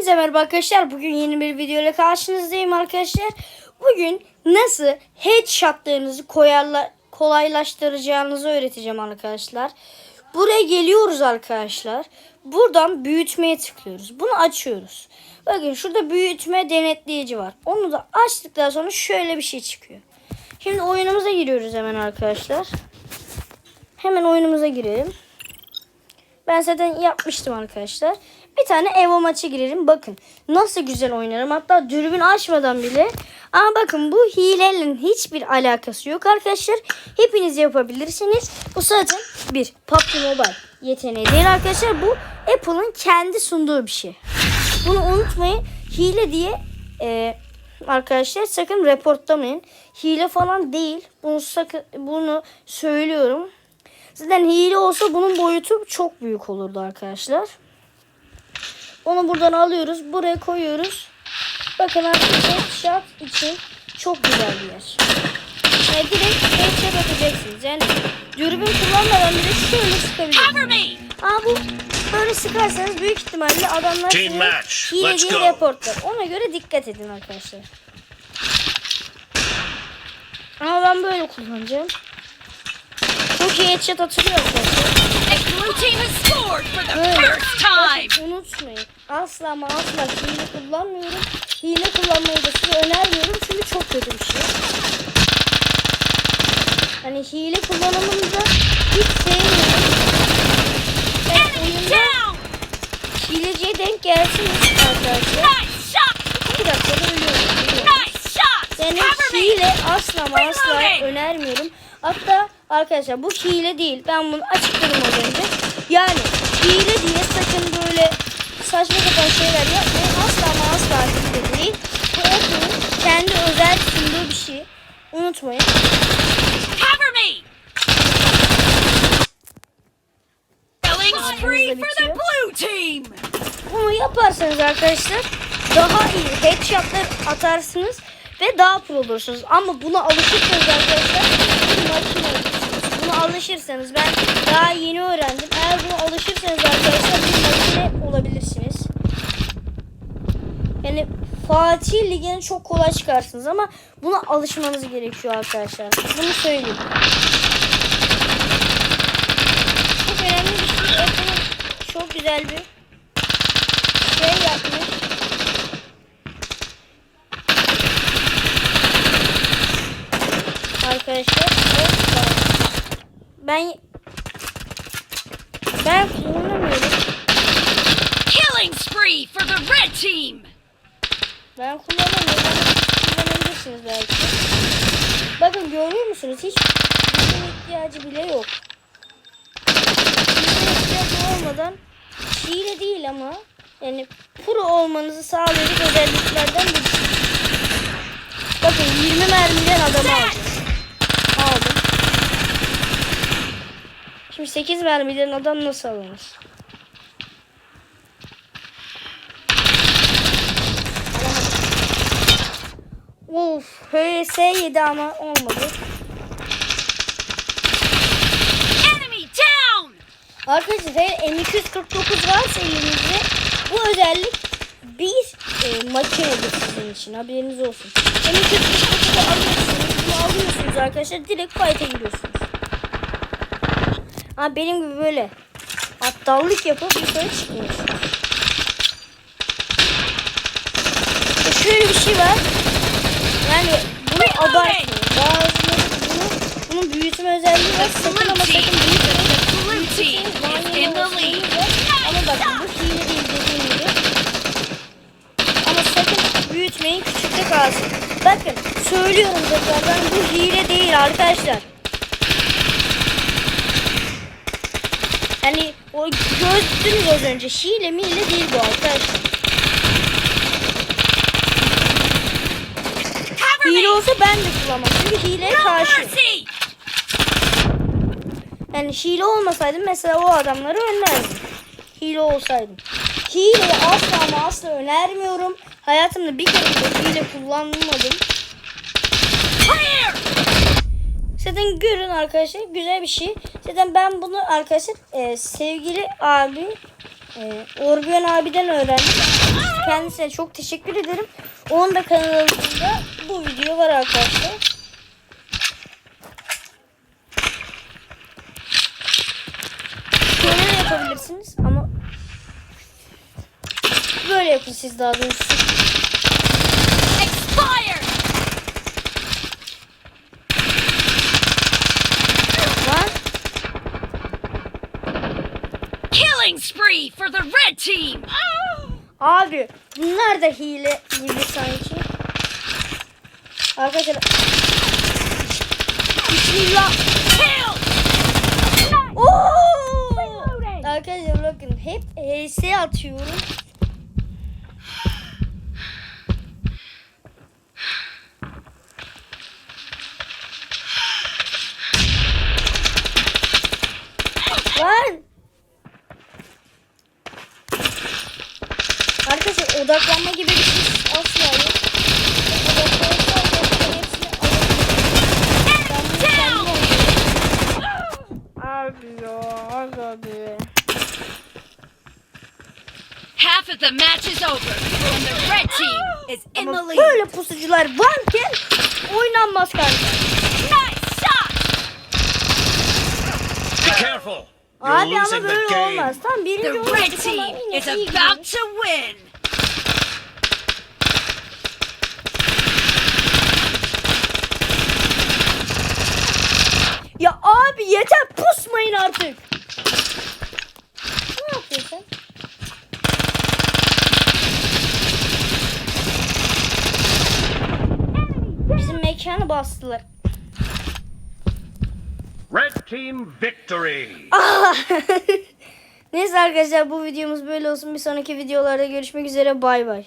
Hepinize merhaba arkadaşlar. Bugün yeni bir video ile karşınızdayım arkadaşlar. Bugün nasıl headshotlarınızı koyarla, kolaylaştıracağınızı öğreteceğim arkadaşlar. Buraya geliyoruz arkadaşlar. Buradan büyütmeye tıklıyoruz. Bunu açıyoruz. Bakın şurada büyütme denetleyici var. Onu da açtıktan sonra şöyle bir şey çıkıyor. Şimdi oyunumuza giriyoruz hemen arkadaşlar. Hemen oyunumuza girelim. Ben zaten yapmıştım arkadaşlar. Bir tane Evo maçı girelim. Bakın nasıl güzel oynarım. Hatta dürbün açmadan bile. Ama bakın bu hilenin hiçbir alakası yok arkadaşlar. Hepiniz yapabilirsiniz. Bu zaten bir PUBG Mobile yeteneği değil arkadaşlar. Bu Apple'ın kendi sunduğu bir şey. Bunu unutmayın. Hile diye e, arkadaşlar sakın reportlamayın. Hile falan değil. Bunu sakın bunu söylüyorum. Zaten hile olsa bunun boyutu çok büyük olurdu arkadaşlar. Onu buradan alıyoruz. Buraya koyuyoruz. Bakın arkadaşlar headshot için çok güzel bir yer. Yani direkt headshot atacaksınız. Yani dürbün kullanmadan bile şöyle sıkabilirsiniz. Aa bu böyle sıkarsanız büyük ihtimalle adamlar sizi hile diye reportlar. Ona göre dikkat edin arkadaşlar. Ama ben böyle kullanacağım. Çok iyi headshot atılıyor arkadaşlar. The blue team has scored for the Böyle. first time. Bakın unutmayın. Asla ama asla hile kullanmıyorum. Hile kullanmayı da size önermiyorum çünkü çok kötü bir şey. Hani hile kullanımını da hiç sevmiyorum. Ben oyunda hileciye denk gelsiniz arkadaşlar. Shot. İki dakikada ölüyorum. biliyorum. Nice shot. Yani hile asla ama asla önermiyorum. Hatta arkadaşlar bu hile değil. Ben bunu açıkladım az önce. Yani hile diye sakın böyle saçma sapan şeyler yapmayın. Asla ama asla hile değil. Bu Apple'ın kendi özel sunduğu bir şey. Unutmayın. Cover me. Killing spree for the bitiyor. blue team. Bunu yaparsanız arkadaşlar daha iyi headshotlar atarsınız ve daha pro olursunuz. Ama buna alışırsanız arkadaşlar makine alışırsanız ben daha yeni öğrendim. Eğer buna alışırsanız arkadaşlar bir makine olabilirsiniz. Yani Fatih Ligi'ni çok kolay çıkarsınız ama buna alışmanız gerekiyor arkadaşlar. Bunu söyleyeyim. Çok önemli bir şey. Apple'ın çok güzel bir şey yapmış. Arkadaşlar hoppa. Ben ben kullanamıyorum. Killing spree for the red team. Ben kullanamıyorum. Kullanabilirsiniz belki. Bakın görüyor musunuz? Hiç bizim ihtiyacı bile yok. Bizim ihtiyacı olmadan hile değil ama yani pro olmanızı sağlayacak özelliklerden birisi. Bakın 20 mermiden adamı aldım. Şimdi 8 mermiden adam nasıl alınır? Of, HS yedi ama olmadı. Enemy down. Arkadaşlar eğer M249 varsa elinizde bu özellik bir e, makinedir sizin için haberiniz olsun. M249'u alıyorsunuz, bunu alıyorsunuz arkadaşlar direkt fight'e giriyorsunuz. Ha benim gibi böyle aptallık yapıp yukarı çıkmıyorsunuz. E, şöyle bir şey var. Yani bunu abartmayın. Bazıları bunu, bunun büyütme özelliği var. Sakın ama sakın büyütmeyin. Ama bakın bu hile değil dediğim gibi. Ama sakın büyütmeyin küçükte kalsın. Bakın söylüyorum tekrardan bu hile değil arkadaşlar. Hani o gördünüz az önce hile mi hile değil bu arkadaşlar. Hile olsa ben de kullanmam. Çünkü hileye karşı. Yani hile olmasaydım mesela o adamları önlerdim. Hile olsaydım. Hileyi asla ama asla önermiyorum. Hayatımda bir kere bile hile kullanmadım. Zaten görün arkadaşlar güzel bir şey. Zaten ben bunu arkadaşlar e, sevgili abi e, Orbion abiden öğrendim. Kendisine çok teşekkür ederim. Onun da kanalında bu video var arkadaşlar. Şöyle yapabilirsiniz ama böyle yapın siz daha doğrusu. Spree for the red team! abi bunlar da hile gibi sanki. Arkadaşlar Bismillah. Oo! Arkadaşlar bakın hep HS atıyorum. Lan! Arkadaşlar odaklanma gibi bir şey asla yok. Abi ya, abi. Half of the match is over, and the red team is in the lead. böyle pusucular varken oynanmaz kardeşim. Nice shot! Be careful. Abi ama the böyle game. olmaz. Tam birinci The olmadık red team is about to win! Ya abi yeter pusmayın artık. Ne yapıyorsun? Bizim mekanı bastılar. Red team victory. Neyse arkadaşlar bu videomuz böyle olsun. Bir sonraki videolarda görüşmek üzere. Bay bay.